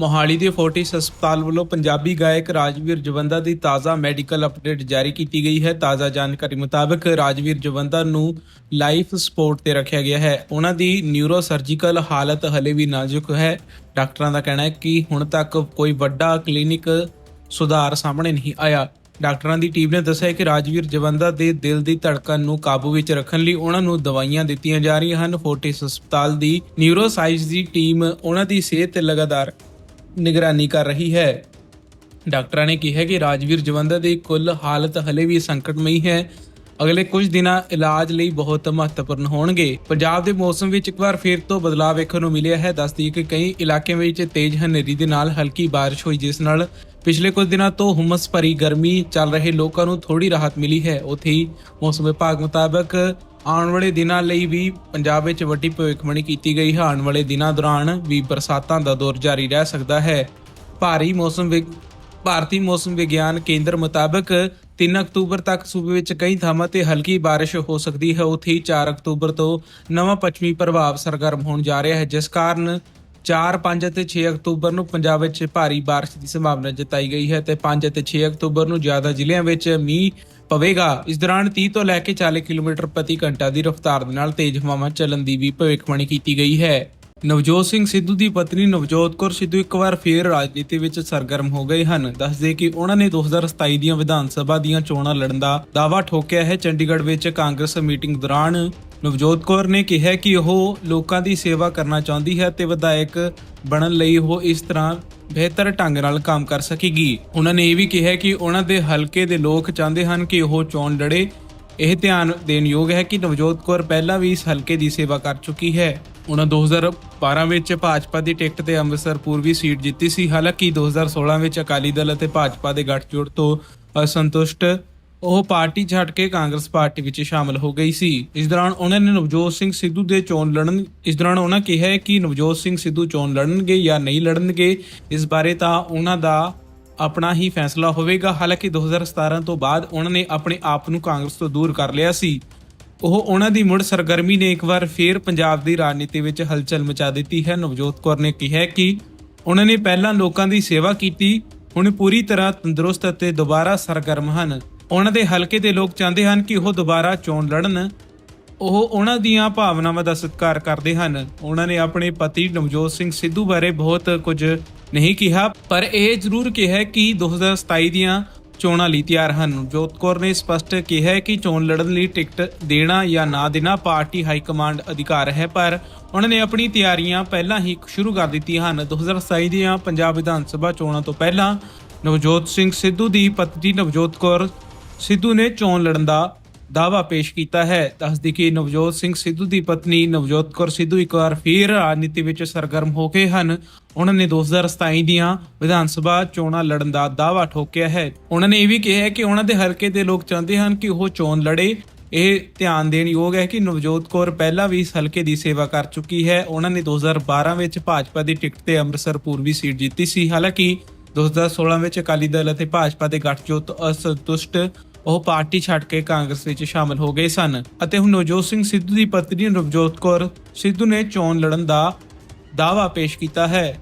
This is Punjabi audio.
ਮੋਹਾਲੀ ਦੇ ਫੋਰਟਿਸ ਹਸਪਤਾਲ ਵੱਲੋਂ ਪੰਜਾਬੀ ਗਾਇਕ ਰਾਜਵੀਰ ਜਵੰਦਾ ਦੀ ਤਾਜ਼ਾ ਮੈਡੀਕਲ ਅਪਡੇਟ ਜਾਰੀ ਕੀਤੀ ਗਈ ਹੈ। ਤਾਜ਼ਾ ਜਾਣਕਾਰੀ ਮੁਤਾਬਕ ਰਾਜਵੀਰ ਜਵੰਦਾ ਨੂੰ ਲਾਈਫ ਸਪੋਰਟ ਤੇ ਰੱਖਿਆ ਗਿਆ ਹੈ। ਉਹਨਾਂ ਦੀ ਨਿਊਰੋ ਸਰਜੀਕਲ ਹਾਲਤ ਹਲੇ ਵੀ ਨਾਜ਼ੁਕ ਹੈ। ਡਾਕਟਰਾਂ ਦਾ ਕਹਿਣਾ ਹੈ ਕਿ ਹੁਣ ਤੱਕ ਕੋਈ ਵੱਡਾ ਕਲੀਨਿਕ ਸੁਧਾਰ ਸਾਹਮਣੇ ਨਹੀਂ ਆਇਆ। ਡਾਕਟਰਾਂ ਦੀ ਟੀਮ ਨੇ ਦੱਸਿਆ ਕਿ ਰਾਜਵੀਰ ਜਵੰਦਾ ਦੇ ਦਿਲ ਦੀ ਧੜਕਣ ਨੂੰ ਕਾਬੂ ਵਿੱਚ ਰੱਖਣ ਲਈ ਉਹਨਾਂ ਨੂੰ ਦਵਾਈਆਂ ਦਿੱਤੀਆਂ ਜਾ ਰਹੀਆਂ ਹਨ। ਫੋਰਟਿਸ ਹਸਪਤਾਲ ਦੀ ਨਿਊਰੋਸਾਈਜ਼ ਦੀ ਟੀਮ ਉਹਨਾਂ ਦੀ ਸਿਹਤ ਤੇ ਲਗਾਤਾਰ ਨਿਗਰਾਨੀ ਕਰ ਰਹੀ ਹੈ। ਡਾਕਟਰਾਂ ਨੇ ਕਿਹਾ ਕਿ ਰਾਜਵੀਰ ਜਵੰਦਾ ਦੀ ਕੁੱਲ ਹਾਲਤ ਹਲੇ ਵੀ ਸੰਕਟਮਈ ਹੈ। ਅਗਲੇ ਕੁਝ ਦਿਨਾਂ ਇਲਾਜ ਲਈ ਬਹੁਤ ਮਹੱਤਵਪੂਰਨ ਹੋਣਗੇ। ਪੰਜਾਬ ਦੇ ਮੌਸਮ ਵਿੱਚ ਇੱਕ ਵਾਰ ਫਿਰ ਤੋਂ ਬਦਲਾਅ ਵੇਖਣ ਨੂੰ ਮਿਲਿਆ ਹੈ। ਦੱਸਦੀ ਕਿ ਕਈ ਇਲਾਕਿਆਂ ਵਿੱਚ ਤੇਜ਼ ਹਨੇਰੀ ਦੇ ਨਾਲ ਹਲਕੀ ਬਾਰਿਸ਼ ਹੋਈ, ਜਿਸ ਨਾਲ ਪਿਛਲੇ ਕੁਝ ਦਿਨਾਂ ਤੋਂ ਹੁਮਸ ਭਰੀ ਗਰਮੀ ਚੱਲ ਰਹੇ ਲੋਕਾਂ ਨੂੰ ਥੋੜੀ ਰਾਹਤ ਮਿਲੀ ਹੈ। ਉੱਥੇ ਹੀ ਮੌਸਮ ਵਿਭਾਗ ਮੁਤਾਬਕ ਆਉਣ ਵਾਲੇ ਦਿਨਾਂ ਲਈ ਵੀ ਪੰਜਾਬ ਵਿੱਚ ਵੱਡੀ ਭਵਿੱਖਬਾਣੀ ਕੀਤੀ ਗਈ। ਹੈ ਆਉਣ ਵਾਲੇ ਦਿਨਾਂ ਦੌਰਾਨ ਵੀ ਬਰਸਾਤਾਂ ਦਾ ਦੌਰ ਜਾਰੀ ਰਹਿ ਸਕਦਾ ਹੈ। ਭਾਰੀ ਮੌਸਮ ਵਿਗ- ਭਾਰਤੀ ਮੌਸਮ ਵਿਗਿਆਨ ਕੇਂਦਰ ਮੁਤਾਬਕ 3 ਅਕਤੂਬਰ ਤੱਕ ਸੂਬੇ ਵਿੱਚ ਕਈ ਥਾਵਾਂ ਤੇ ਹਲਕੀ ਬਾਰਿਸ਼ ਹੋ ਸਕਦੀ ਹੈ। ਉੱਥੇ ਹੀ 4 ਅਕਤੂਬਰ ਤੋਂ ਨਵਾਂ ਪੱਛਮੀ ਪ੍ਰਭਾਵ ਸਰਗਰਮ ਹੋਣ ਜਾ ਰਿਹਾ ਹੈ ਜਿਸ ਕਾਰਨ 4, 5 ਅਤੇ 6 ਅਕਤੂਬਰ ਨੂੰ ਪੰਜਾਬ ਵਿੱਚ ਭਾਰੀ ਬਾਰਿਸ਼ ਦੀ ਸੰਭਾਵਨਾ ਜਤਾਈ ਗਈ ਹੈ ਤੇ 5 ਅਤੇ 6 ਅਕਤੂਬਰ ਨੂੰ ਜ਼ਿਆਦਾ ਜ਼ਿਲ੍ਹਿਆਂ ਵਿੱਚ ਮੀਂਹ ਪਵੇਗਾ। ਇਸ ਦੌਰਾਨ 30 ਤੋਂ ਲੈ ਕੇ 40 ਕਿਲੋਮੀਟਰ ਪ੍ਰਤੀ ਘੰਟਾ ਦੀ ਰਫ਼ਤਾਰ ਦੇ ਨਾਲ ਤੇਜ਼ ਹਵਾਵਾਂ ਚੱਲਣ ਦੀ ਵੀ ਭਵਿੱਖਬਾਣੀ ਕੀਤੀ ਗਈ ਹੈ। ਨਵਜੋਤ ਸਿੰਘ ਸਿੱਧੂ ਦੀ ਪਤਨੀ ਨਵਜੋਤ ਕੌਰ ਸਿੱਧੂ ਇੱਕ ਵਾਰ ਫੇਰ ਰਾਜਨੀਤੀ ਵਿੱਚ ਸਰਗਰਮ ਹੋ ਗਏ ਹਨ। ਦੱਸਦੇ ਕਿ ਉਹਨਾਂ ਨੇ 2027 ਦੀਆਂ ਵਿਧਾਨ ਸਭਾ ਦੀਆਂ ਚੋਣਾਂ ਲੜਨ ਦਾ ਦਾਅਵਾ ਠੋਕਿਆ ਹੈ। ਚੰਡੀਗੜ੍ਹ ਵਿੱਚ ਕਾਂਗਰਸ ਮੀਟਿੰਗ ਦੌਰਾਨ ਨਵਜੋਤ ਕੌਰ ਨੇ ਕਿਹਾ ਕਿ ਉਹ ਲੋਕਾਂ ਦੀ ਸੇਵਾ ਕਰਨਾ ਚਾਹੁੰਦੀ ਹੈ ਤੇ ਵਿਧਾਇਕ ਬਣਨ ਲਈ ਉਹ ਇਸ ਤਰ੍ਹਾਂ ਬਿਹਤਰ ਢੰਗ ਨਾਲ ਕੰਮ ਕਰ ਸਕੇਗੀ। ਉਹਨਾਂ ਨੇ ਇਹ ਵੀ ਕਿਹਾ ਕਿ ਉਹਨਾਂ ਦੇ ਹਲਕੇ ਦੇ ਲੋਕ ਚਾਹੁੰਦੇ ਹਨ ਕਿ ਉਹ ਚੋਣ ਲੜੇ। ਇਹ ਧਿਆਨ ਦੇਣ ਯੋਗ ਹੈ ਕਿ ਨਵਜੋਤ ਕੌਰ ਪਹਿਲਾਂ ਵੀ ਇਸ ਹਲਕੇ ਦੀ ਸੇਵਾ ਕਰ ਚੁੱਕੀ ਹੈ। ਉਹਨਾਂ 2012 ਵਿੱਚ ਭਾਜਪਾ ਦੀ ਟਿਕਟ ਤੇ ਅੰਮ੍ਰਿਤਸਰ ਪੂਰਬੀ ਸੀਟ ਜਿੱਤੀ ਸੀ। ਹਾਲਾਂਕਿ 2016 ਵਿੱਚ ਅਕਾਲੀ ਦਲ ਅਤੇ ਭਾਜਪਾ ਦੇ ਗੱਠਜੋੜ ਤੋਂ ਅਸੰਤੁਸ਼ਟ ਉਹ ਪਾਰਟੀ ਛੱਡ ਕੇ ਕਾਂਗਰਸ ਪਾਰਟੀ ਵਿੱਚ ਸ਼ਾਮਲ ਹੋ ਗਈ ਸੀ। ਇਸ ਦੌਰਾਨ ਉਹਨਾਂ ਨੇ ਨਵਜੋਤ ਸਿੰਘ ਸਿੱਧੂ ਦੇ ਚੋਣ ਲੜਨ ਇਸ ਦੌਰਾਨ ਉਹਨਾਂ ਕਿਹਾ ਕਿ ਨਵਜੋਤ ਸਿੰਘ ਸਿੱਧੂ ਚੋਣ ਲੜਨਗੇ ਜਾਂ ਨਹੀਂ ਲੜਨਗੇ, ਇਸ ਬਾਰੇ ਤਾਂ ਉਹਨਾਂ ਦਾ ਆਪਣਾ ਹੀ ਫੈਸਲਾ ਹੋਵੇਗਾ। ਹਾਲਾਂਕਿ 2017 ਤੋਂ ਬਾਅਦ ਉਹਨਾਂ ਨੇ ਆਪਣੇ ਆਪ ਨੂੰ ਕਾਂਗਰਸ ਤੋਂ ਦੂਰ ਕਰ ਲਿਆ ਸੀ। ਉਹ ਉਹਨਾਂ ਦੀ ਮੁੜ ਸਰਗਰਮੀ ਨੇ ਇੱਕ ਵਾਰ ਫੇਰ ਪੰਜਾਬ ਦੀ ਰਾਜਨੀਤੀ ਵਿੱਚ ਹਲਚਲ ਮਚਾ ਦਿੱਤੀ ਹੈ। ਨਵਜੋਤ ਕੌਰ ਨੇ ਕਿਹਾ ਕਿ ਉਹਨਾਂ ਨੇ ਪਹਿਲਾਂ ਲੋਕਾਂ ਦੀ ਸੇਵਾ ਕੀਤੀ, ਹੁਣ ਪੂਰੀ ਤਰ੍ਹਾਂ ਤੰਦਰੁਸਤ ਅਤੇ ਦੁਬਾਰਾ ਸਰਗਰਮ ਹਨ। ਉਹਨਾਂ ਦੇ ਹਲਕੇ ਦੇ ਲੋਕ ਚਾਹੁੰਦੇ ਹਨ ਕਿ ਉਹ ਦੁਬਾਰਾ ਚੋਣ ਲੜਨ। ਉਹ ਉਹਨਾਂ ਦੀਆਂ ਭਾਵਨਾਵਾਂ ਦਾ ਸਤਿਕਾਰ ਕਰਦੇ ਹਨ। ਉਹਨਾਂ ਨੇ ਆਪਣੇ ਪਤੀ ਨਵਜੋਤ ਸਿੰਘ ਸਿੱਧੂ ਬਾਰੇ ਬਹੁਤ ਕੁਝ ਨਹੀਂ ਕਿਹਾ, ਪਰ ਇਹ ਜ਼ਰੂਰ ਕਿਹਾ ਕਿ 2027 ਦੀਆਂ ਚੋਣਾਂ ਲਈ ਤਿਆਰ ਹਨ। ਜੋਤ ਕੌਰ ਨੇ ਸਪਸ਼ਟ ਕਿਹਾ ਹੈ ਕਿ ਚੋਣ ਲੜਨ ਲਈ ਟਿਕਟ ਦੇਣਾ ਜਾਂ ਨਾ ਦੇਣਾ ਪਾਰਟੀ ਹਾਈ ਕਮਾਂਡ ਅਧਿਕਾਰ ਹੈ, ਪਰ ਉਹਨਾਂ ਨੇ ਆਪਣੀ ਤਿਆਰੀਆਂ ਪਹਿਲਾਂ ਹੀ ਸ਼ੁਰੂ ਕਰ ਦਿੱਤੀਆਂ ਹਨ। 2027 ਦੀਆਂ ਪੰਜਾਬ ਵਿਧਾਨ ਸਭਾ ਚੋਣਾਂ ਤੋਂ ਪਹਿਲਾਂ ਨਵਜੋਤ ਸਿੰਘ ਸਿੱਧੂ ਦੀ ਪਤਨੀ ਨਵਜੋਤ ਕੌਰ ਸਿੱਧੂ ਨੇ ਚੋਣ ਲੜਨ ਦਾ ਦਾਅਵਾ ਪੇਸ਼ ਕੀਤਾ ਹੈ। ਦੱਸਦੀ ਕਿ ਨਵਜੋਤ ਸਿੰਘ ਸਿੱਧੂ ਦੀ ਪਤਨੀ ਨਵਜੋਤ ਕੌਰ ਸਿੱਧੂ ਇੱਕ ਵਾਰ ਫਿਰ ਰਾਜਨੀਤੀ ਵਿੱਚ ਸਰਗਰਮ ਹੋ ਗਏ ਹਨ। ਉਹਨਾਂ ਨੇ 2027 ਦੀਆਂ ਵਿਧਾਨ ਸਭਾ ਚੋਣਾਂ ਲੜਨ ਦਾ ਦਾਅਵਾ ਠੋਕਿਆ ਹੈ। ਉਹਨਾਂ ਨੇ ਇਹ ਵੀ ਕਿਹਾ ਕਿ ਉਹਨਾਂ ਦੇ ਹਲਕੇ ਦੇ ਲੋਕ ਚਾਹੁੰਦੇ ਹਨ ਕਿ ਉਹ ਚੋਣ ਲੜੇ। ਇਹ ਧਿਆਨ ਦੇਣ ਯੋਗ ਹੈ ਕਿ ਨਵਜੋਤ ਕੌਰ ਪਹਿਲਾਂ ਵੀ ਇਸ ਹਲਕੇ ਦੀ ਸੇਵਾ ਕਰ ਚੁੱਕੀ ਹੈ। ਉਹਨਾਂ ਨੇ 2012 ਵਿੱਚ ਭਾਜਪਾ ਦੀ ਟਿਕਟ ਤੇ ਅੰਮ੍ਰਿਤਸਰ ਪੂਰਬੀ ਸੀਟ ਜਿੱਤੀ ਸੀ। ਹਾਲਾਂਕਿ 2016 ਵਿੱਚ ਅਕਾਲੀ ਦਲ ਅਤੇ ਭਾਜਪਾ ਦੇ ਗੱਠਜੋੜ ਅਸੰਤੁਸ਼ਟ ਉਹ ਪਾਰਟੀ ਛੱਡ ਕੇ ਕਾਂਗਰਸ ਵਿੱਚ ਸ਼ਾਮਲ ਹੋ ਗਏ ਸਨ ਅਤੇ ਹੁਣ ਨਵਜੋਤ ਸਿੰਘ ਸਿੱਧੂ ਦੀ ਪਤਨੀ ਨਵਜੋਤ ਕੌਰ ਸਿੱਧੂ ਨੇ ਚੋਣ ਲੜਨ ਦਾ ਦਾਅਵਾ ਪੇਸ਼ ਕੀਤਾ ਹੈ।